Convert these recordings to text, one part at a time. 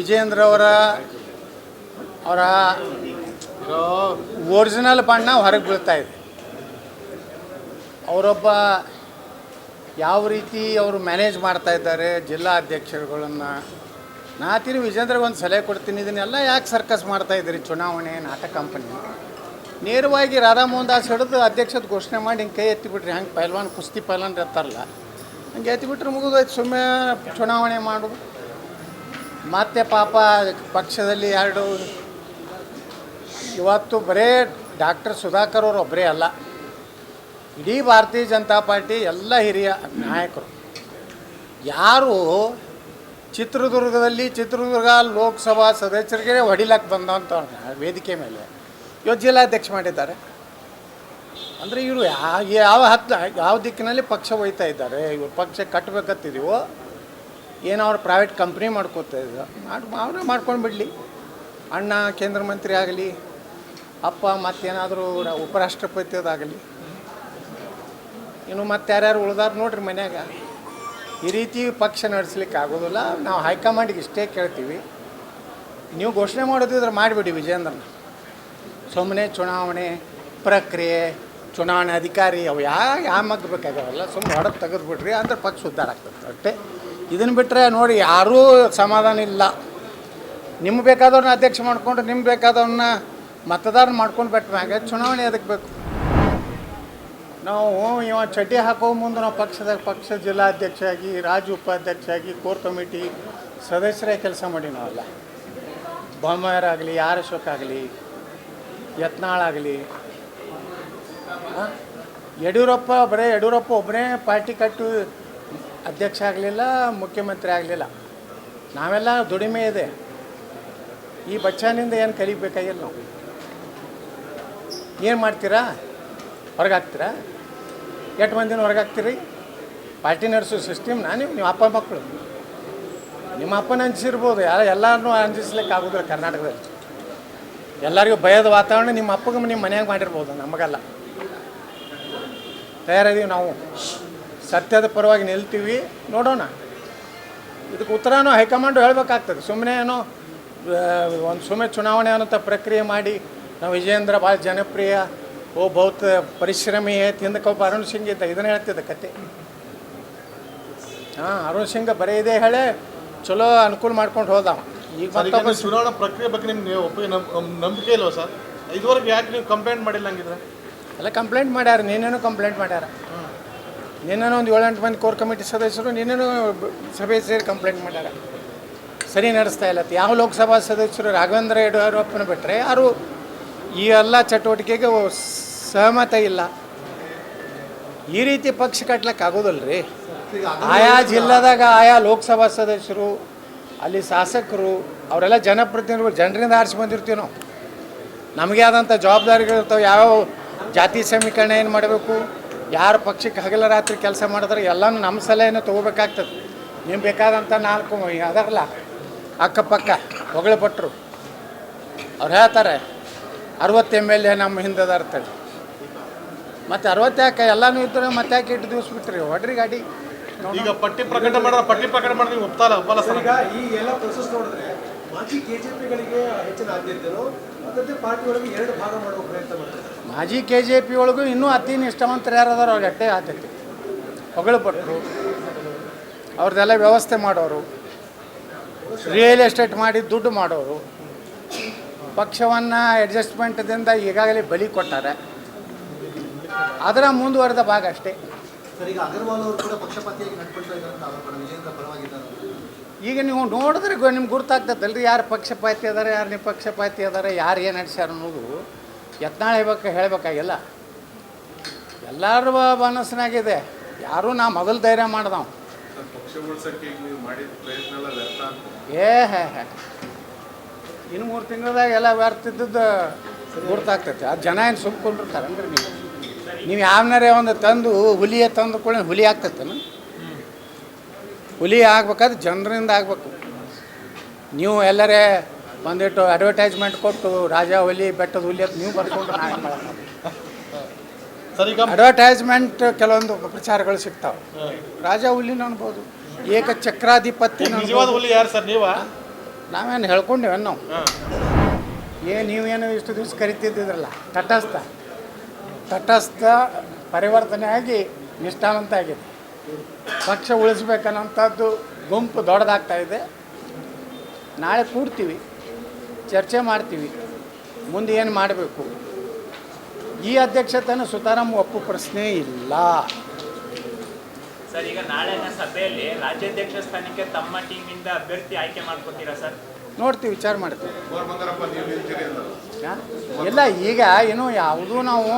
ವಿಜೇಂದ್ರ ಅವರ ಅವರ ಒರಿಜಿನಲ್ ಬಣ್ಣ ಹೊರಗೆ ಬೀಳ್ತಾ ಇದೆ. ಅವರೊಬ್ಬ ಯಾವ ರೀತಿ ಅವರು ಮ್ಯಾನೇಜ್ ಮಾಡ್ತಾ ಇದ್ದಾರೆ, ಜಿಲ್ಲಾ ಅಧ್ಯಕ್ಷರುಗಳನ್ನು. ನಾತೀನಿ ವಿಜೇಂದ್ರಗೆ ಒಂದು ಸಲಹೆ ಕೊಡ್ತೀನಿ ಇದನ್ನೆಲ್ಲ ಯಾಕೆ ಸರ್ಕಸ್ ಮಾಡ್ತಾ ಇದ್ದೀರಿ? ಚುನಾವಣೆ, ನಾಟಕ ಕಂಪನಿ ನೇರವಾಗಿ ರಾಧಾಮೋಹನ್ ದಾಸ್ ಹಿಡಿದು ಅಧ್ಯಕ್ಷದ ಘೋಷಣೆ ಮಾಡಿ ಹಿಂಗೆ ಕೈ ಎತ್ತಿಬಿಟ್ರಿ, ಹಂಗೆ ಪೈಲ್ವಾನ್, ಕುಸ್ತಿ ಪೈಲ್ವಾನ್ ಇರ್ತಾರಲ್ಲ ಹಂಗೆ ಎತ್ತಿಬಿಟ್ರೆ ಮುಗಿದೋಯ್ತು ಸುಮ್ಮನೆ ಚುನಾವಣೆ ಮಾಡೋದು. ಮತ್ತೆ ಪಾಪ ಪಕ್ಷದಲ್ಲಿ ಎರಡು ಇವತ್ತು ಬರೇ ಡಾಕ್ಟರ್ ಸುಧಾಕರ್ ಅವರು ಒಬ್ಬರೇ ಅಲ್ಲ. ಇಡೀ ಭಾರತೀಯ ಜನತಾ ಪಾರ್ಟಿ ಎಲ್ಲ ಹಿರಿಯ ನಾಯಕರು. ಯಾರು ಚಿತ್ರದುರ್ಗದಲ್ಲಿ ಚಿತ್ರದುರ್ಗ ಲೋಕಸಭಾ ಸದಸ್ಯರಿಗೆ ಹೊಡಿಲಕ್ಕೆ ಬಂದಂಥ ವೇದಿಕೆ ಮೇಲೆ ಇವತ್ತು ಜಿಲ್ಲಾಧ್ಯಕ್ಷ ಮಾಡಿದ್ದಾರೆ. ಅಂದರೆ ಇವರು ಯಾವ ಯಾವ ಹತ್ತು ಯಾವ ದಿಕ್ಕಿನಲ್ಲಿ ಪಕ್ಷ ಒಯ್ತಾ ಇದ್ದಾರೆ, ಇವರು ಪಕ್ಷ ಕಟ್ಟಬೇಕತ್ತಿದೀವೋ ಏನೋ ಅವ್ರು ಪ್ರೈವೇಟ್ ಕಂಪ್ನಿ ಮಾಡ್ಕೋತಾ ಇದ್ದ ಮಾಡಿ ಅವರೇ ಮಾಡ್ಕೊಂಡು ಬಿಡಲಿ. ಅಣ್ಣ, ಕೇಂದ್ರ ಮಂತ್ರಿ ಆಗಲಿ, ಅಪ್ಪ, ಮತ್ತೇನಾದರೂ ಉಪರಾಷ್ಟ್ರಪತಿಯದಾಗಲಿ ಇನ್ನು ಮತ್ತೆ ಯಾರ್ಯಾರು ಉಳ್ದಾರ ನೋಡ್ರಿ ಮನ್ಯಾಗ. ಈ ರೀತಿ ಪಕ್ಷ ನಡೆಸ್ಲಿಕ್ಕೆ ಆಗೋದಿಲ್ಲ. ನಾವು ಹೈಕಮಾಂಡಿಗೆ ಇಷ್ಟೇ ಕೇಳ್ತೀವಿ. ನೀವು ಘೋಷಣೆ ಮಾಡೋದಿದ್ರೆ ಮಾಡಿಬಿಡಿ ವಿಜೇಂದ್ರನ. ಸುಮ್ಮನೆ ಚುನಾವಣೆ ಪ್ರಕ್ರಿಯೆ, ಚುನಾವಣೆ ಅಧಿಕಾರಿ ಅವು ಯಾವ ಯಾವ ಮಗ್ಬೇಕಾಗ್ಯಾವಲ್ಲ ಸುಮ್ಮನೆ ಹೊಡೆದು ತೆಗೆದುಬಿಡ್ರಿ ಅಂದ್ರೆ ಪಕ್ಷ ಉದ್ಧಾರ ಆಗ್ತದೆ. ಅಷ್ಟೇ. ಇದನ್ನು ಬಿಟ್ಟರೆ ನೋಡಿ, ಯಾರೂ ಸಮಾಧಾನ ಇಲ್ಲ. ನಿಮ್ಗೆ ಬೇಕಾದವ್ರನ್ನ ಅಧ್ಯಕ್ಷ ಮಾಡಿಕೊಂಡು, ನಿಮ್ಗೆ ಬೇಕಾದವ್ರನ್ನ ಮತದಾರ ಮಾಡ್ಕೊಂಡು ಬಿಟ್ಟ ಮ್ಯಾಗ ಚುನಾವಣೆ ಅದಕ್ಕೆ ಬೇಕು? ನಾವು ಇವ ಚಡ್ಡಿ ಹಾಕೋ ಮುಂದೆ ನಾವು ಪಕ್ಷದ, ಪಕ್ಷ ಜಿಲ್ಲಾಧ್ಯಕ್ಷ ಆಗಿ ರಾಜ್ಯ ಉಪಾಧ್ಯಕ್ಷ ಆಗಿ ಕೋರ್ ಕಮಿಟಿ ಸದಸ್ಯರೇ ಕೆಲಸ ಮಾಡಿ ನಾವೆಲ್ಲ. ಬೊಮ್ಮಾಯರಾಗಲಿ ಆರ್ ಅಶೋಕ್ ಆಗಲಿ ಯತ್ನಾಳಾಗಲಿ ಯಡಿಯೂರಪ್ಪ, ಬರೀ ಯಡಿಯೂರಪ್ಪ ಒಬ್ಬನೇ ಪಾರ್ಟಿ ಕಟ್ಟು ಅಧ್ಯಕ್ಷ ಆಗಲಿಲ್ಲ, ಮುಖ್ಯಮಂತ್ರಿ ಆಗಲಿಲ್ಲ. ನಾವೆಲ್ಲ ದುಡಿಮೆ ಇದೆ. ಈ ಬಚ್ಚಾನಿಂದ ಏನು ಕಲಿಬೇಕಾಗಿಲ್ಲ ನಾವು? ಏನು ಮಾಡ್ತೀರಾ? ಹೊರಗೆ ಎಷ್ಟು ಮಂದಿನ ಹೊರಗೆ ಪಾರ್ಟಿ ನಡೆಸೋ ಸಿಸ್ಟಮ್ನ ನೀವು ನಿಮ್ಮ ಅಪ್ಪ ಮಕ್ಕಳು. ನಿಮ್ಮ ಅಪ್ಪನ ಅಂಜಿಸಿರ್ಬೋದು ಯಾರು ಎಲ್ಲರನ್ನೂ ಅಂಜಿಸ್ಲಿಕ್ಕೆ ಆಗೋದಿಲ್ಲ ಕರ್ನಾಟಕದಲ್ಲಿ. ಎಲ್ಲರಿಗೂ ಭಯದ ವಾತಾವರಣ ನಿಮ್ಮ ಅಪ್ಪಗೆ ನಿಮ್ಮ ಮನೆಯಾಗ ಮಾಡಿರ್ಬೋದು, ನಮಗಲ್ಲ. ತಯಾರಿದ್ದೀವಿ ನಾವು. ಸತ್ಯದ ಪರವಾಗಿ ನಿಲ್ತೀವಿ ನೋಡೋಣ. ಇದಕ್ಕೆ ಉತ್ತರನೂ ಹೈಕಮಾಂಡು ಹೇಳಬೇಕಾಗ್ತದೆ. ಸುಮ್ಮನೆ ಏನೋ ಒಂದು ಸುಮ್ಮನೆ ಚುನಾವಣೆ ಅನ್ನೋಂಥ ಪ್ರಕ್ರಿಯೆ ಮಾಡಿ ನಾವು ವಿಜಯೇಂದ್ರ ಭಾಳ ಜನಪ್ರಿಯ ಓ ಬಹುತ ಪರಿಶ್ರಮಿ ತಿಂದಕೊಬ್ಬ ಅರುಣ್ ಸಿಂಗ್ ಇದ್ದ ಇದನ್ನು ಹೇಳ್ತಿದ್ದ ಕತೆ. ಹಾಂ ಅರುಣ್ ಸಿಂಗ್ ಬರೀ ಇದೇ ಹೇಳೇ ಚಲೋ ಅನುಕೂಲ ಮಾಡ್ಕೊಂಡು ಹೋದ. ಈಗ ಮತ್ತೊಬ್ಬ ಚುನಾವಣಾ ಪ್ರಕ್ರಿಯೆ ಬಗ್ಗೆ ನಿಮ್ಗೆ ಒಪ್ಪಿಗೆ ನಂಬಿಕೆ ಇಲ್ವಾ ಸರ್? ಇದುವರೆಗೆ ಯಾಕೆ ನೀವು ಕಂಪ್ಲೇಂಟ್ ಮಾಡಿಲ್ಲ ಹಂಗಿದ್ರೆ? ಅಲ್ಲ ಕಂಪ್ಲೇಂಟ್ ಮಾಡ್ಯಾರ ನೀನೇನು ಕಂಪ್ಲೇಂಟ್ ಮಾಡ್ಯಾರ. ನಿನ್ನೇನೋ ಒಂದು ಏಳೆಂಟು ಮಂದಿ ಕೋರ್ ಕಮಿಟಿ ಸದಸ್ಯರು ನಿನ್ನೇನು ಸಭೆ ಸೇರಿ ಕಂಪ್ಲೇಂಟ್ ಮಾಡ್ಯಾರ. ಸರಿ ನಡೆಸ್ತಾ ಇಲ್ಲ ಯಾವ ಲೋಕಸಭಾ ಸದಸ್ಯರು ರಾಘವೇಂದ್ರ ಯಡಿಯೂರಪ್ಪನ ಬಿಟ್ಟರೆ ಯಾರು ಈ ಎಲ್ಲ ಚಟುವಟಿಕೆಗೆ ಸಹಮತ ಇಲ್ಲ. ಈ ರೀತಿ ಪಕ್ಷ ಕಟ್ಲಿಕ್ಕೆ ಆಗೋದಿಲ್ಲ ರೀ ಆಯಾ ಜಿಲ್ಲಾದಾಗ ಆಯಾ ಲೋಕಸಭಾ ಸದಸ್ಯರು, ಅಲ್ಲಿ ಶಾಸಕರು, ಅವರೆಲ್ಲ ಜನಪ್ರತಿನಿಧಿಗಳು, ಜನರಿಂದ ಆರಿಸಿ ಬಂದಿರ್ತೀವಿ ನಾವು. ನಮಗೆ ಆದಂಥ ಜವಾಬ್ದಾರಿಗಳಿರ್ತಾವೆ ಯಾವ ಜಾತಿ ಸಮೀಕರಣ ಏನು ಮಾಡಬೇಕು? ಯಾರು ಪಕ್ಷಕ್ಕೆ ಹಗಲ ರಾತ್ರಿ ಕೆಲಸ ಮಾಡಿದ್ರೆ ಎಲ್ಲನೂ ನಮ್ಮ ಸಲಹೆನೇ ತೊಗೋಬೇಕಾಗ್ತದೆ. ನೀವು ಬೇಕಾದಂಥ ನಾಲ್ಕು ಅದರಲ್ಲ ಅಕ್ಕಪಕ್ಕ ಹೊಗಳ ಭಟ್ರು ಅವ್ರು ಹೇಳ್ತಾರೆ ಅರವತ್ತು ಎಂ ಎಲ್ ಎ ನಮ್ಮ ಹಿಂದದ ಅಂತೇಳಿ ಮತ್ತು ಅರವತ್ತು ಯಾಕೆ ಎಲ್ಲನೂ ಇದ್ರೆ ಮತ್ತೆ ಯಾಕೆ ಇಟ್ಟು ದಿವ್ಸ ಬಿಟ್ರಿ? ಹೊಡ್ರಿ ಗಾಡಿ. ಈಗ ಪಟ್ಟಿ ಪ್ರಕಟ ಮಾಡಿದ್ರೆ ಪಟ್ಟಿ ಪ್ರಕಟ ಮಾಡಿದ್ರೆ ನೀವು ಒಪ್ತಾರ ಒಪ್ಪಲ್ಲ ಸರ್? ಈಗ ಈ ಎಲ್ಲ ಪ್ರೊಸೆಸ್ ನೋಡಿದ್ರೆ ಮಾಜಿ ಕೆಜೆಪಿಗಳಿಗೆ ಹೆಚ್ಚಿನ ಆದ್ಯತೆನೋ ಅದಕ್ಕೆ ಪಾರ್ಟಿ ಒಳಗೆ ಎರಡು ಭಾಗ ಮಾಡುವ ಪ್ರಯತ್ನ ಮಾಡ್ತಾರೆ ಮಾಜಿ ಕೆ ಜೆ ಪಿ ಒಳಗೂ ಇನ್ನೂ ಅತಿ ನಿಷ್ಠಾವಂತರು ಯಾರು ಅದಾರ ಅವ್ರಿಗೆ ಅಟ್ಟೆ ಆತೈತಿ ಹೊಗಳಪಟ್ಟರು ಅವ್ರದ್ದೆಲ್ಲ ವ್ಯವಸ್ಥೆ ಮಾಡೋರು ರಿಯಲ್ ಎಸ್ಟೇಟ್ ಮಾಡಿ ದುಡ್ಡು ಮಾಡೋರು ಪಕ್ಷವನ್ನು ಅಡ್ಜಸ್ಟ್ಮೆಂಟ್ದಿಂದ ಈಗಾಗಲೇ ಬಲಿ ಕೊಟ್ಟಾರೆ. ಅದರ ಮುಂದುವರೆದ ಭಾಗ ಅಷ್ಟೇ. ಈಗ ನೀವು ನೋಡಿದ್ರೆ ನಿಮ್ಗೆ ಗುರ್ತಾಗ್ತದಲ್ರಿ ಯಾರು ಪಕ್ಷಪಾತಿ ಅದಾರೆ ಯಾರು ನಿಪಕ್ಷಪಾತಿ ಅದಾರೆ ಯಾರು ಏನು ನಡೆಸ್ಯಾರ ಅನ್ನೋದು. ಯತ್ನಾಳ್ ಹೇಳ್ಬೇಕು, ಹೇಳಬೇಕಾಗಿಲ್ಲ. ಎಲ್ಲರ ಮನಸ್ಸಿನಾಗಿದೆ. ಯಾರೂ ನಾ ಮೊದಲು ಧೈರ್ಯ ಮಾಡ್ದವು. ಏ, ಹೇ ಹೇ. ಇನ್ನು ಮೂರು ತಿಂಗಳದಾಗ ಎಲ್ಲ ವ್ಯರ್ಥ ಇದ್ದದ್ದು ಗುರ್ತಾಗ್ತೈತೆ ಅದು ಜನ ಏನು ಸುಮ್ಕೊಂಡಿರ್ತಾರೆ ಅಂದ್ರೆ ನೀವು? ನೀವು ಯಾವನಾರೇ ಒಂದು ತಂದು ಹುಲಿಯ ತಂದು ಕೂಡ ಹುಲಿ ಆಗ್ತೈತೇನು ಹುಲಿ ಆಗ್ಬೇಕಾದ್ರೆ ಜನರಿಂದ ಆಗ್ಬೇಕು. ನೀವು ಎಲ್ಲರೇ ಒಂದಿಟ್ಟು ಅಡ್ವರ್ಟೈಸ್ಮೆಂಟ್ ಕೊಟ್ಟು ರಾಜ ಹುಲಿ ಬೆಟ್ಟದ ಹುಲಿ ಅಂತ ನೀವು ಬರ್ಕೊಂಡು ನಾನು. ಸರ್ ಈಗ ಅಡ್ವರ್ಟೈಸ್ಮೆಂಟ್ ಕೆಲವೊಂದು ಪ್ರಚಾರಗಳು ಸಿಗ್ತಾವೆ. ರಾಜ ಹುಲಿನ ಅನ್ಬೋದು ಏಕ ಚಕ್ರಾಧಿಪತ್ಯ ನಿಜವಾದ ಹುಲಿ ಯಾರು ಸರ್ ನೀವ? ನಾವೇನು ಹೇಳ್ಕೊಂಡೇವ ನಾವು ಏ ನೀವೇನು ಇಷ್ಟು ದಿವಸ ಕರಿತಿದ್ದಿದ್ರಲ್ಲ ತಟಸ್ಥ. ತಟಸ್ಥ ಪರಿವರ್ತನೆ ಆಗಿ ನಿಷ್ಠಾವಂತ ಆಗಿದೆ. ಪಕ್ಷ ಉಳಿಸ್ಬೇಕನ್ನೋಂಥದ್ದು ಗುಂಪು ದೊಡ್ಡದಾಗ್ತಾ ಇದೆ. ನಾಳೆ ಕೂಡ್ತೀವಿ. ಚರ್ಚೆ ಮಾಡ್ತೀವಿ. ಮುಂದೆ ಏನು ಮಾಡಬೇಕು? ಈ ಅಧ್ಯಕ್ಷತೆಯನ್ನು ಸುತಾರಾಮ್ ಒಪ್ಪು ಪ್ರಶ್ನೆ ಇಲ್ಲ. ಸರ್ ಈಗ ನಾಳೆ ಸಭೆಯಲ್ಲಿ ರಾಜ್ಯಾಧ್ಯಕ್ಷ ಸ್ಥಾನಕ್ಕೆ ತಮ್ಮ ಟೀಮಿಂದ ಅಭ್ಯರ್ಥಿ ಆಯ್ಕೆ ಮಾಡ್ಕೊತೀರಾ ಸರ್? ನೋಡ್ತೀವಿ ವಿಚಾರ ಮಾಡ್ತೀವಿ? ಇಲ್ಲ ಈಗ ಏನು ಯಾವುದೂ ನಾವು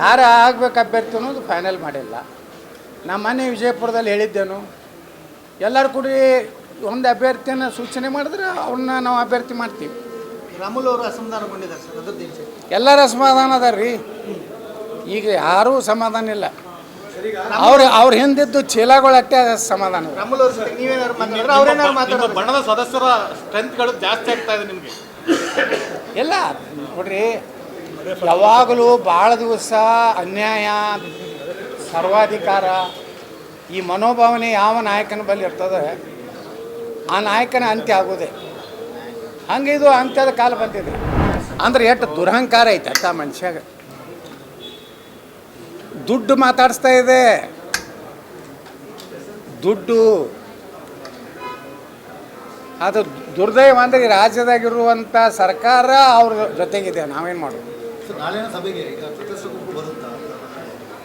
ಯಾರು ಆಗ್ಬೇಕು ಅಭ್ಯರ್ಥಿ ಅನ್ನೋದು ಫೈನಲ್ ಮಾಡಿಲ್ಲ. ನಮ್ಮ ಮನೆ ವಿಜಯಪುರದಲ್ಲಿ ಹೇಳಿದ್ದೇನು. ಎಲ್ಲರೂ ಕೂಡಿ ಒಂದು ಅಭ್ಯರ್ಥಿಯನ್ನು ಸೂಚನೆ ಮಾಡಿದ್ರೆ ಅವ್ರನ್ನ ನಾವು ಅಭ್ಯರ್ಥಿ ಮಾಡ್ತೀವಿ. ರಾಮುಲ್ ಅವರು ಅಸಮಾಧಾನಗೊಂಡಿದ್ದಾರೆ ಸರ್ ಅದ್ರದ್ದು ಏನು ಸರ್. ಎಲ್ಲರ ಸಮಾಧಾನ ಅದ ರೀ. ಈಗ ಯಾರೂ ಸಮಾಧಾನ ಇಲ್ಲ. ಅವ್ರ ಅವ್ರ ಹಿಂದಿದ್ದು ಚೀಲಗಳು ಅಷ್ಟೇ ಸಮಾಧಾನ. ಅದ. ರಾಮುಲ್ ಅವ್ರ ಜೊತೆ ನೀವೇನಾದ್ರು ಮಾತಾಡಿದ್ರೆ ನಿಮ್ಮ ಅವ್ರೇನಾದ್ರು ಬ- ನಿಮ್ಮ ಮಾತಾಡೋದು? ಬಣದ ಸದಸ್ಯರ ಸ್ಟ್ರೆಂತ್ಗಳು ಜಾಸ್ತಿ ಆಗ್ತಾ ಇದೆ ನಿಮಗೆ. ಇಲ್ಲ ನೋಡ್ರಿ ಯಾವಾಗಲೂ ಭಾಳ ದಿವಸ ಅನ್ಯಾಯ ಸರ್ವಾಧಿಕಾರ ಈ ಮನೋಭಾವನೆ ಯಾವ ನಾಯಕನ ಬಳಿ ಇರ್ತದೆ ಆ ನಾಯಕನ ಅಂತ್ಯ ಆಗೋದೆ. ಹಂಗೆ ಇದು ಅಂತ್ಯದ ಕಾಲ ಬಂದಿದೆ. ಅಂದ್ರೆ ಎಷ್ಟು ದುರಹಂಕಾರ ಐತೆ ಅಂತ ಮನುಷ್ಯಾಗ. ದುಡ್ಡು ಮಾತಾಡಿಸ್ತಾ ಇದೆ. ದುಡ್ಡು. ಅದು ದುರ್ದೈವ ಅಂದ್ರೆ ಈ ರಾಜ್ಯದಾಗಿರುವಂಥ ಸರ್ಕಾರ ಅವ್ರ ಜೊತೆಗಿದೆ. ನಾವೇನು ಮಾಡೋದು?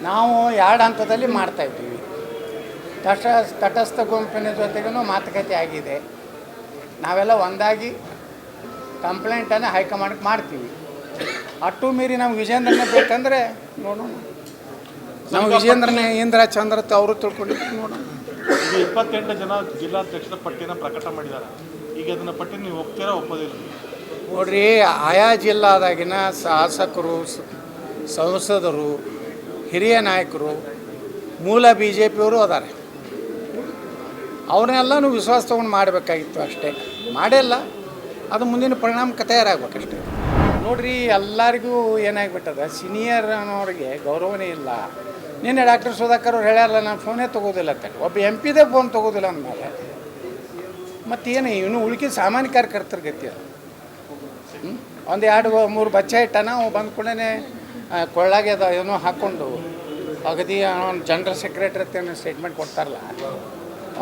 ನಾವು ಎರಡು ಹಂತದಲ್ಲಿ ಮಾಡ್ತಾ ಇದ್ದೀವಿ. ತಟ ತಟಸ್ಥ ಗುಂಪಿನ ಜೊತೆಗೂ ಮಾತುಕತೆ ಆಗಿದೆ. ನಾವೆಲ್ಲ ಒಂದಾಗಿ ಕಂಪ್ಲೇಂಟನ್ನು ಹೈಕಮಾಂಡ್ಗೆ ಮಾಡ್ತೀವಿ. ಅಟ್ಟು ಮೀರಿ ನಮ್ಗೆ ವಿಜೇಂದ್ರನ ಬೇಕಂದರೆ ನೋಡೋಣ. ನಮ್ಮ ವಿಜೇಂದ್ರನೇ ಇಂದ್ರ ಚಂದ್ರ ಅವರು ತಿಳ್ಕೊಂಡಿದ್ದೀವಿ ನೋಡೋಣ. ಈಗ ಇಪ್ಪತ್ತೆಂಟು ಜನ ಜಿಲ್ಲಾಧ್ಯಕ್ಷರ ಪಟ್ಟಿನ ಪ್ರಕಟ ಮಾಡಿದ್ದಾರೆ. ಈಗ ಅದನ್ನ ಪಟ್ಟಿ ನೀವು ಒಪ್ತೀರಾ ಒಪ್ಪೋದಿಲ್ಲ? ನೋಡ್ರಿ ಆಯಾ ಜಿಲ್ಲಾದಾಗಿನ ಶಾಸಕರು ಸಂಸದರು ಹಿರಿಯ ನಾಯಕರು ಮೂಲ ಬಿ ಜೆ ಪಿಯವರು ಅದಾರೆ. ಅವ್ರನ್ನೆಲ್ಲನೂ ವಿಶ್ವಾಸ ತೊಗೊಂಡು ಮಾಡಬೇಕಾಗಿತ್ತು ಅಷ್ಟೇ. ಮಾಡಿಲ್ಲ ಅದು ಮುಂದಿನ ಪರಿಣಾಮಕ್ಕೆ ತಯಾರಾಗಬೇಕಷ್ಟೇ. ನೋಡ್ರಿ, ಎಲ್ಲರಿಗೂ ಏನಾಗ್ಬಿಟ್ಟದ? ಸೀನಿಯರ್ ಅನ್ನೋರಿಗೆ ಗೌರವನೇ ಇಲ್ಲ. ನಿನ್ನೆ ಡಾಕ್ಟರ್ ಸುಧಾಕರ್ ಅವ್ರು ಹೇಳ್ಯಾರಲ್ಲ, ನಾನು ಫೋನೇ ತೊಗೋದಿಲ್ಲ ಅಂತ ಒಬ್ಬ ಎಂ ಪಿದೇ ಫೋನ್ ತೊಗೋದಿಲ್ಲ ಅಂದಮೇಲೆ. ಮತ್ತೇನು ಇವನು ಉಳ್ಕಿದ ಸಾಮಾನ್ಯ ಕಾರ್ಯಕರ್ತರ ಗತಿ ಒಂದು ಎರಡು, ಮೂರು ಬಚ್ಚ ಇಟ್ಟಾನ ಅವ್ನು ಬಂದ ಕೂಡಲೇ ಕೊಳ್ಳಾಗೆ ಅದ, ಏನೋ ಹಾಕ್ಕೊಂಡು ಅಗದಿ ಅವನು ಜನರಲ್ ಸೆಕ್ರೆಟರಿ ಅಂತ ಸ್ಟೇಟ್ಮೆಂಟ್ ಕೊಡ್ತಾರಲ್ಲ.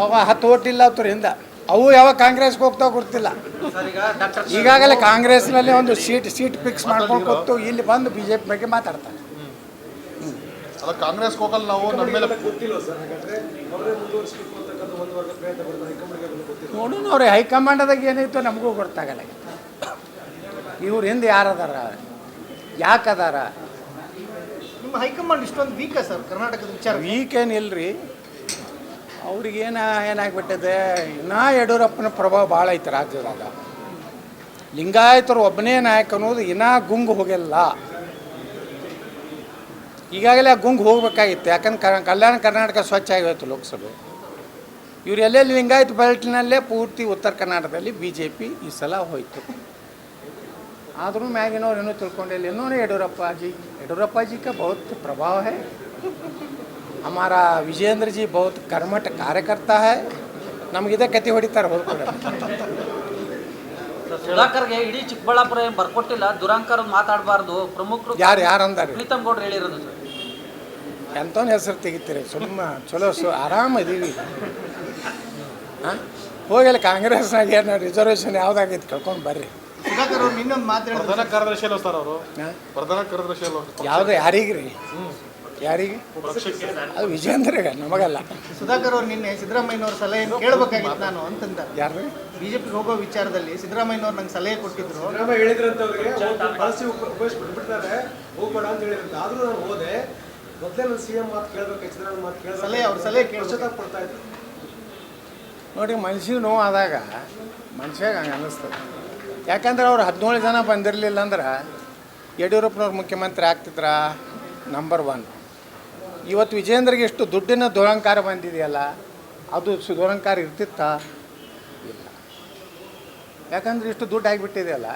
ಅವ ಹತ್ತು ಓಟ್ ಇಲ್ಲ ಅವರಿಂದ ಅವು ಯಾವಾಗ ಕಾಂಗ್ರೆಸ್ಗೆ ಹೋಗ್ತಾವ ಗೊತ್ತಿಲ್ಲ. ಸರ್ ಈಗ ಡಾಕ್ಟರ್ ಈಗಾಗಲೇ ಕಾಂಗ್ರೆಸ್ನಲ್ಲಿ ಒಂದು ಸೀಟ್ ಸೀಟ್ ಫಿಕ್ಸ್ ಮಾಡ್ಕೊಂಡು ಗೊತ್ತು ಇಲ್ಲಿ ಬಂದು ಬಿ ಜೆ ಪಿ ಬಗ್ಗೆ ಮಾತಾಡ್ತಾರೆ. ಅಲ್ಲ ಕಾಂಗ್ರೆಸ್ಗೆ ಹೋಗಲ್ಲ ನಾವು ನಮ್ಮ ಮೇಲೆ ಅವರೇ ನೋಡೋಣ ಅವ್ರಿಗೆ ಹೈಕಮಾಂಡದಾಗ ಏನಾಯ್ತು ನಮಗೂ ಗೊತ್ತಾಗಲ್ಲ ಇವ್ರ ಹಿಂದೆ ಯಾರದಾರ? ಯಾಕದಾರ? ನಿಮ್ಮ ಹೈಕಮಾಂಡ್ ಇಷ್ಟೊಂದು ವೀಕ ಸರ್ ಕರ್ನಾಟಕದ ವಿಚಾರ. ವೀಕ್ ಏನಿಲ್ರಿ. ಅವ್ರಿಗೇನ ಏನಾಗ್ಬಿಟ್ಟಿದೆ? ಇನ್ನೂ ಯಡಿಯೂರಪ್ಪನ ಪ್ರಭಾವ ಭಾಳ ಐತೆ ರಾಜ್ಯದಾಗ. ಲಿಂಗಾಯತರು ಒಬ್ಬನೇ ನಾಯಕ ಅನ್ನೋದು ಇನ್ನೂ ಗುಂಗ್ ಹೋಗಿಲ್ಲ. ಈಗಾಗಲೇ ಆ ಗುಂಗ್ ಹೋಗ್ಬೇಕಾಗಿತ್ತು. ಯಾಕಂದ್ರೆ ಕಲ್ಯಾಣ ಕರ್ನಾಟಕ ಸ್ವಚ್ಛ ಆಗಿತ್ತು ಲೋಕಸಭೆ. ಇವರೆಲ್ಲೆಲ್ಲಿ ಲಿಂಗಾಯತ ಬೆಲ್ಟ್ನಲ್ಲೇ ಪೂರ್ತಿ ಉತ್ತರ ಕರ್ನಾಟಕದಲ್ಲಿ ಬಿ ಜೆ ಪಿ ಈ ಸಲ ಹೋಯಿತು. ಆದರೂ ಮ್ಯಾಗಿನವ್ರು ಏನೋ ತಿಳ್ಕೊಂಡಿಲ್ಲ. ಇನ್ನೂ ಯಡಿಯೂರಪ್ಪಾಜಿ. ಯಡಿಯೂರಪ್ಪಾಜಿ ಕ ಬಹುತ್ ಪ್ರಭಾವ ಹೇ ಅಮಾರ ವಿಜಯೇಂದ್ರ ಜಿ ಬಹುತ್ ಕರ್ಮಠ ಕಾರ್ಯಕರ್ತ ಹೈ ನಮಗಿದೆ ಕತೆ ಹೊಡಿತಾರೆ ಹೋಲ್ಕೊಂಡು ಸುಧಾಕರ್ಗೆ ಇಡೀ ಚಿಕ್ಕಬಳ್ಳಾಪುರ ಏನು ಬರ್ಕೊಟ್ಟಿಲ್ಲ ದುರಾಂಕರ್ ಮಾತಾಡಬಾರ್ದು ಪ್ರಮುಖರು ಯಾರು ಯಾರು ಅಂದಾರೆ? ಪ್ರೀತಮ್ ಗೌಡ್ರು ಹೇಳಿರೋದು ಸರ್. ಎಂಥವ್ನ ಹೆಸರು ತೆಗಿತೀರಿ? ಸುಮ್ಮ ಚಲೋ ಸು ಆರಾಮ ಇದೀವಿ. ಹಾಂ? ಹೋಗಿಲ್ಲ ಕಾಂಗ್ರೆಸ್ನಾಗ ಏನು ರಿಸರ್ವೇಷನ್ ಯಾವ್ದಾಗೈತೆ ಕಳ್ಕೊಂಡು ಬರ್ರಿ. ಇನ್ನೊಂದು ಮಾತಾಡೋದು ಪ್ರಧಾನ ಕಾರ್ಯದರ್ಶಿ ಸರ್ ಅವರು? ಪ್ರಧಾನ ಯಾವುದೇ ಯಾರಿಗ್ರಿ? ಯಾರಿಗೆ? ಅದು ವಿಜೇಂದ್ರಗ ನಮಗಲ್ಲ. ಸುಧಾಕರ್ ಅವ್ರು ನಿನ್ನೆ ಸಿದ್ದರಾಮಯ್ಯನವ್ರ ಸಲಹೆ ಕೇಳಬೇಕಾಗಿತ್ತು ನಾನು ಅಂತಂದ. ಯಾರು ಬಿಜೆಪಿ ಬಿಜೆಪಿಗೆ ಹೋಗೋ ವಿಚಾರದಲ್ಲಿ ಸಿದ್ದರಾಮಯ್ಯನವ್ರು ನಂಗೆ ಸಲಹೆ ಕೊಟ್ಟಿದ್ರು. ಹೋಗ್ಬೇಡ ಅಂತ ಹೇಳಿದ್ರು. ಆದರೂ ನಾನು ಹೋದೆ. ಮೊದಲೇ ನಾನು ಸಿ ಎಂ ಮಾತು ಕೇಳ್ಬೇಕು ಸಿದ್ದರಾಮಯ್ಯ ಮಾತು ಕೇಳ್ಬೇಕು ಸಲಹೆ ಅವ್ರ ಸಲಹೆ ಕೇಳ್ಬೇಕು. ಕೊಡ್ತಾ ಇದ್ರು. ನೋಡಿ ಮನ್ಸಿಗೆ ನೋವು ಆದಾಗ ಮನುಷ್ಯಾಗ ಹಂಗೆ ಅನ್ನಿಸ್ತದೆ. ಯಾಕಂದ್ರೆ ಅವ್ರು ಹದಿನೇಳು ಜನ ಬಂದಿರಲಿಲ್ಲ ಅಂದ್ರೆ ಯಡಿಯೂರಪ್ಪನವ್ರು ಮುಖ್ಯಮಂತ್ರಿ ಆಗ್ತಿದ್ರ? ನಂಬರ್ ಒನ್ ಇವತ್ತು ವಿಜೇಂದ್ರಿಗೆ ಎಷ್ಟು ದುಡ್ಡಿನ ದುರಂಕಾರ ಬಂದಿದೆಯಲ್ಲ, ಅದು ದುರಂಕಾರ ಇರ್ತಿತ್ತಾ? ಇಲ್ಲ ಯಾಕಂದ್ರೆ ಇಷ್ಟು ದುಡ್ಡು ಆಗಿಬಿಟ್ಟಿದೆಯಲ್ಲ.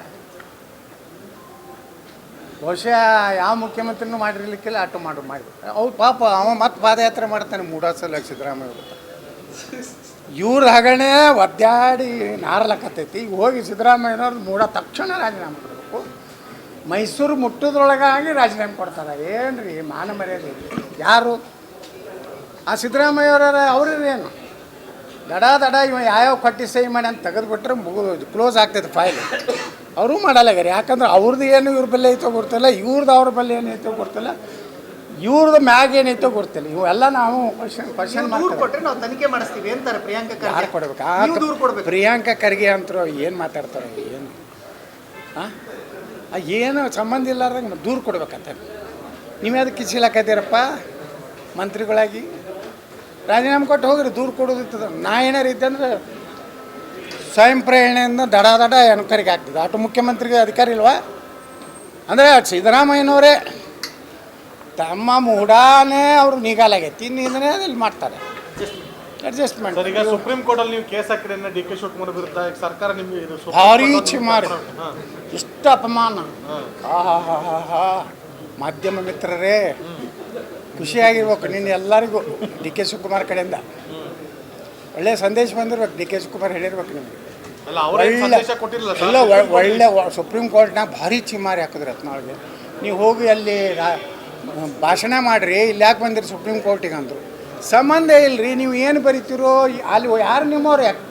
ಬಹುಶಃ ಯಾವ ಮುಖ್ಯಮಂತ್ರಿನೂ ಮಾಡಿರ್ಲಿಕ್ಕಿಲ್ಲ, ಆಟೋ ಮಾಡಿ, ಮಾಡಿದ್ರು. ಅವ್ರು ಪಾಪ ಅವ ಮತ್ತೆ ಪಾದಯಾತ್ರೆ ಮಾಡ್ತಾನೆ ಮೂಡಾ ಸಿದ್ದರಾಮಯ್ಯ ಇವ್ರ ಹಗಣೆ ಒದ್ದಾಡಿ ನಾರ್ಲಕತ್ತೈತಿ. ಈಗ ಹೋಗಿ ಸಿದ್ದರಾಮಯ್ಯನವ್ರು ಮೂಡ ತಕ್ಷಣ ರಾಜೀನಾಮೆ ಕೊಡಬೇಕು. ಮೈಸೂರು ಮುಟ್ಟೋದ್ರೊಳಗಾಗಿ ರಾಜೀನಾಮೆ ಕೊಡ್ತಾರೆ. ಏನು ರೀ ಮಾನ ಮರ್ಯಾದೆ? ಯಾರು? ಆ ಸಿದ್ದರಾಮಯ್ಯವರ ಅವ್ರೇನು ದಡ ದಡ ಇವ ಯಾವ್ಯಾವ ಕಟ್ಟಿ ಸಹಿ ಮಾಡಿ ಅಂತ ತೆಗೆದುಬಿಟ್ರೆ ಮುಗಿದು ಕ್ಲೋಸ್ ಆಗ್ತೈತೆ ಫೈಲ್ ಅವರು ಮಾಡಲ್ಲಾಗ್ಯಾರ ಯಾಕಂದ್ರೆ ಅವ್ರದ್ದು ಏನು ಇವ್ರ ಬಲ್ಲೆ ಐತೋ ಗೊತ್ತಿಲ್ಲ ಇವ್ರದ್ದು ಅವ್ರ ಬಲ್ಲಿ ಏನೈತೋ ಗೊತ್ತಿಲ್ಲ ಇವ್ರದ್ದು ಮ್ಯಾಗ ಏನೈತೋ ಗೊತ್ತಿಲ್ಲ. ಇವೆಲ್ಲ ನಾವು ಕ್ವಶನ್ ಕ್ವಶನ್ ಮಾಡ್ತೀವಿ. ಮಾಡ್ತಾರೆ ಕೊಟ್ರೆ ನಾವು ತನಿಖೆ ಮಾಡಿಸ್ತೀವಿ ಅಂತಾರೆ ಪ್ರಿಯಾಂಕಾ ಯಾರು ಕೊಡ್ಬೇಕು? ಪ್ರಿಯಾಂಕ ಖರ್ಗೆ ಅಂತರು ಏನು ಮಾತಾಡ್ತಾರೆ ಏನು? ಹಾಂ ಏನು ಸಂಬಂಧ ಇಲ್ಲಾರ್ದಂಗೆ ದೂರು ಕೊಡ್ಬೇಕಂತ. ನೀವು ಅದಕ್ಕೆ ಕಿಸಿಲಾಕತ್ತೀರಪ್ಪ ಮಂತ್ರಿಗಳಾಗಿ. ರಾಜೀನಾಮೆ ಕೊಟ್ಟು ಹೋಗ್ರಿ ದೂರ ಕೊಡೋದಿತ್ತದ. ನಾ ಏನಾರು ಇದ್ದಂದ್ರೆ ಸ್ವಯಂ ಪ್ರೇರಣೆಯಿಂದ ದಡ ದಡ ಅನುಕರಿಗೆ ಆಗ್ತದೆ. ಅಟು ಮುಖ್ಯಮಂತ್ರಿಗೆ ಅಧಿಕಾರ ಇಲ್ವಾ? ಅಂದರೆ ಸಿದ್ದರಾಮಯ್ಯನವರೇ ತಮ್ಮ ಮೂಡಾನೇ ಅವ್ರು ನೀಗಾಲಾಗೈತಿ. ಇನ್ನು ಇಲ್ಲಿ ಮಾಡ್ತಾರೆ. ಅಡ್ಜಸ್ಟ್ಮೆಂಟ್ ಈಗ ಸುಪ್ರೀಂ ಕೋರ್ಟಲ್ಲಿ ನೀವು ಕೇಸ್ ಹಾಕಿದ್ರೆ ಡಿ ಕೆ ಶಿವಕುಮಾರ್ ವಿರುದ್ಧ ಈಗ ಸರ್ಕಾರ ನಿಮಗೆ ಭಾರಿ ಇಷ್ಟು ಅಪಮಾನ ಹಾ. ಇಷ್ಟು ಅಪಮಾನ. ಆಹಾಹಾಹಾ. ಮಾಧ್ಯಮ ಮಿತ್ರರೇ ಖುಷಿಯಾಗಿರ್ಬೇಕು ನಿನ್ನ ಎಲ್ಲರಿಗೂ ಡಿ ಕೆ ಶಿವಕುಮಾರ್ ಕಡೆಯಿಂದ. ಒಳ್ಳೆ ಸಂದೇಶ ಬಂದಿರ್ಬೇಕು ಡಿ ಕೆ ಶಿವಕುಮಾರ್ ಹೇಳಿರ್ಬೇಕು ನಿಮಗೆ. ಒಳ್ಳೆ ಒಳ್ಳೆ ಸುಪ್ರೀಂ ಕೋರ್ಟ್ನಾಗ ಭಾರಿ ಚಿಮಾರಿ ಹಾಕಿದ್ರು ರತ್ನಾಳ್ಗೆ. ನೀವು ಹೋಗಿ ಅಲ್ಲಿ ಭಾಷಣ ಮಾಡಿರಿ ಇಲ್ಲಿ ಯಾಕೆ ಬಂದಿರಿ ಸುಪ್ರೀಂ ಕೋರ್ಟಿಗೆ ಅಂದರು. ಸಂಬಂಧ ಇಲ್ಲರಿ ನೀವು ಏನು ಬರೀತಿರೋ ಅಲ್ಲಿ ಯಾರು ನಿಮ್ಮವ್ರು ಯಾಕೆ?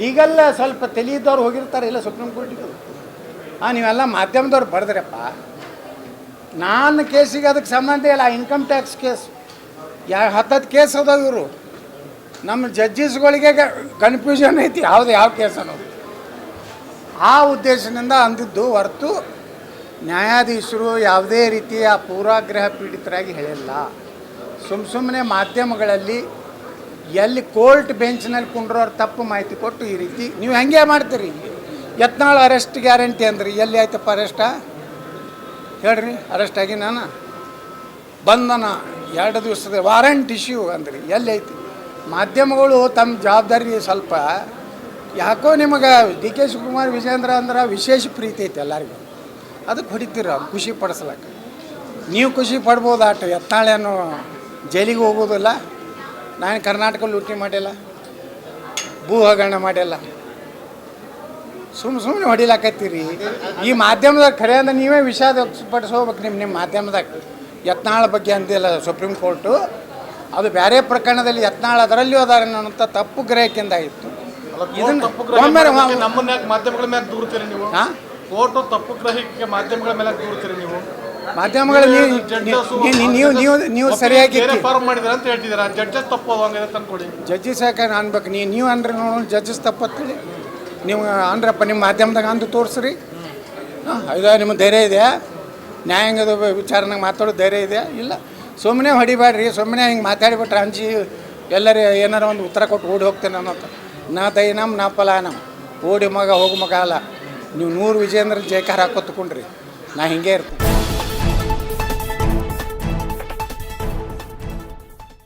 ಲೀಗಲ್ ಸ್ವಲ್ಪ ತಿಳಿದವ್ರು ಹೋಗಿರ್ತಾರೆ ಇಲ್ಲ ಸುಪ್ರೀಂ ಕೋರ್ಟಿಗೆ ಹಾಂ ನೀವೆಲ್ಲ ಮಾಧ್ಯಮದವ್ರು ಬರೆದ್ರಪ್ಪ. ನಾನು ಕೇಸಿಗೆ ಅದಕ್ಕೆ ಸಂಬಂಧ ಇಲ್ಲ ಇನ್ಕಮ್ ಟ್ಯಾಕ್ಸ್ ಕೇಸ್ ಯಾ, ಹತ್ತತ್ತು ಕೇಸ್ ಅದಾವ ಇವರು. ನಮ್ಮ ಜಡ್ಜಸ್ಗಳಿಗೆ ಕನ್ಫ್ಯೂಷನ್ ಐತಿ, ಯಾವ್ದು ಯಾವ ಕೇಸ್ ಅನ್ನೋದು. ಆ ಉದ್ದೇಶದಿಂದ ಅಂದಿದ್ದು ಹೊರತು ನ್ಯಾಯಾಧೀಶರು ಯಾವುದೇ ರೀತಿಯ ಪೂರ್ವಾಗ್ರಹ ಪೀಡಿತರಾಗಿ ಹೇಳಿಲ್ಲ. ಸುಮ್ಮ ಸುಮ್ಮನೆ ಮಾಧ್ಯಮಗಳಲ್ಲಿ ಎಲ್ಲಿ ಕೋರ್ಟ್ ಬೆಂಚ್ನಲ್ಲಿ ಕುಂಡ್ರೋರು ತಪ್ಪು ಮಾಹಿತಿ ಕೊಟ್ಟು ಈ ರೀತಿ, ನೀವು ಹೆಂಗೆ ಮಾಡ್ತೀರಿ? ಯತ್ನಾಳ್ ಅರೆಸ್ಟ್ ಗ್ಯಾರಂಟಿ ಅಂದ್ರಿ, ಎಲ್ಲಿ ಆಯ್ತಪ್ಪ ಅರೆಸ್ಟ ಹೇಳ್ರಿ ಅರೆಸ್ಟ್ ಆಗಿ ನಾನು ಬಂಧನ ಎರಡು ದಿವಸದ ವಾರಂಟ್ ಇಶ್ಯೂ ಅಂದ್ರಿ ಎಲ್ಲಿ ಐತಿ ಮಾಧ್ಯಮಗಳು ತಮ್ಮ ಜವಾಬ್ದಾರಿ ಸ್ವಲ್ಪ, ಯಾಕೋ ನಿಮಗೆ ಡಿ ಕೆ ಶಿವಕುಮಾರ್ ವಿಜೇಂದ್ರ ಅಂದ್ರೆ ವಿಶೇಷ ಪ್ರೀತಿ ಐತೆ ಎಲ್ಲರಿಗೂ. ಅದಕ್ಕೆ ಹೊಡಿತೀರ, ಖುಷಿ ಪಡಿಸ್ಲಕ್ಕ. ನೀವು ಖುಷಿ ಪಡ್ಬೋದು, ಆಟ ಎತ್ತಾಳೇನು ಜೈಲಿಗೆ ಹೋಗೋದಿಲ್ಲ, ನಾನು ಕರ್ನಾಟಕ ಲೂಟಿ ಮಾಡಿಲ್ಲ, ಭೂ ಹಗರಣ ಮಾಡಿಲ್ಲ. ಸುಮ್ಮ ಸುಮ್ಮನೆ ಹೊಡಿಲಾಕತ್ತೀರಿ. ಈ ಮಾಧ್ಯಮದಾಗ ಖರೆ ಅಂದ್ರೆ ನೀವೇ ವಿಷಾದ ಪಡಿಸ್ಕೋಬೇಕು ನಿಮ್ಮ ನಿಮ್ಮ ಮಾಧ್ಯಮದಾಗ. ಯತ್ನಾಳ ಬಗ್ಗೆ ಅಂದಿಲ್ಲ ಸುಪ್ರೀಂ ಕೋರ್ಟು ಅದು ಬೇರೆ ಪ್ರಕರಣದಲ್ಲಿ ಯತ್ನಾಳ ಅದರಲ್ಲಿಯೂ ಅದಾರ ಅನ್ನೋಂಥ ತಪ್ಪು ಗ್ರಹಿಕೆಯಿಂದ ತಪ್ಪು ನಮ್ಮನ್ನ ಮಾಧ್ಯಮಗಳ ಮೇಲೆ ದೂರ್ತೀರಿ ನೀವು? ಕೋರ್ಟ್ ತಪ್ಪು ಗ್ರಹಿಕೆ ಮಾಧ್ಯಮಗಳ ಮೇಲೆ ದೂರ್ತೀರಿ ನೀವು. ಮಾಧ್ಯಮಗಳು ನೀವು ನೀವು ನೀವು ಸರಿಯಾಗಿ ಮಾಡಿದಾರೆ ಅಂತ ಹೇಳ್ತಿದ್ದೀರಾ? ಜಡ್ಜಸ್ ತಪ್ಪು ಜಡ್ಜಸ್ ಯಾಕೆ ಅನ್ಬೇಕು. ನೀವು ನೀವು ಅಂದ್ರೆ ನೋಡೋಣ ಜಡ್ಜಸ್ ತಪ್ಪತ್ತೇಳಿ ನೀವು ಅಂದ್ರಪ್ಪ ನಿಮ್ಮ ಮಾಧ್ಯಮದಾಗ ಅಂದು ತೋರಿಸ್ರಿ. ಹಾಂ, ಇದು ನಿಮ್ಮ ಧೈರ್ಯ ಇದೆಯಾ? ನ್ಯಾಯಾಂಗದ ವಿಚಾರನಾಗ ಮಾತಾಡೋ ಧೈರ್ಯ ಇದೆಯಾ? ಇಲ್ಲ. ಸುಮ್ಮನೆ ಹೊಡಿಬೇಡ್ರಿ ಸುಮ್ಮನೆ ಹಿಂಗೆ ಮಾತಾಡಿಬಿಟ್ರೆ ಅಂಜಿ ಎಲ್ಲರೂ ಏನಾರ ಒಂದು ಉತ್ತರ ಕೊಟ್ಟು ಓಡಿ ಹೋಗ್ತೇನೆ ಅನ್ನೋಂಥ ನಾ ದೈನಮ್ ನಾ ಫಲಾನಮ್ ಓಡಿ ಮಗ, ಹೋಗು ಮಗ ಅಲ್ಲ. ನೀವು ನೂರು ವಿಜೇಂದ್ರ ಜಯಕಾರ ಹಾಕೋತ್ಕೊಂಡ್ರಿ ನಾ ಹಿಂಗೆ ಇರ್ತೀನಿ.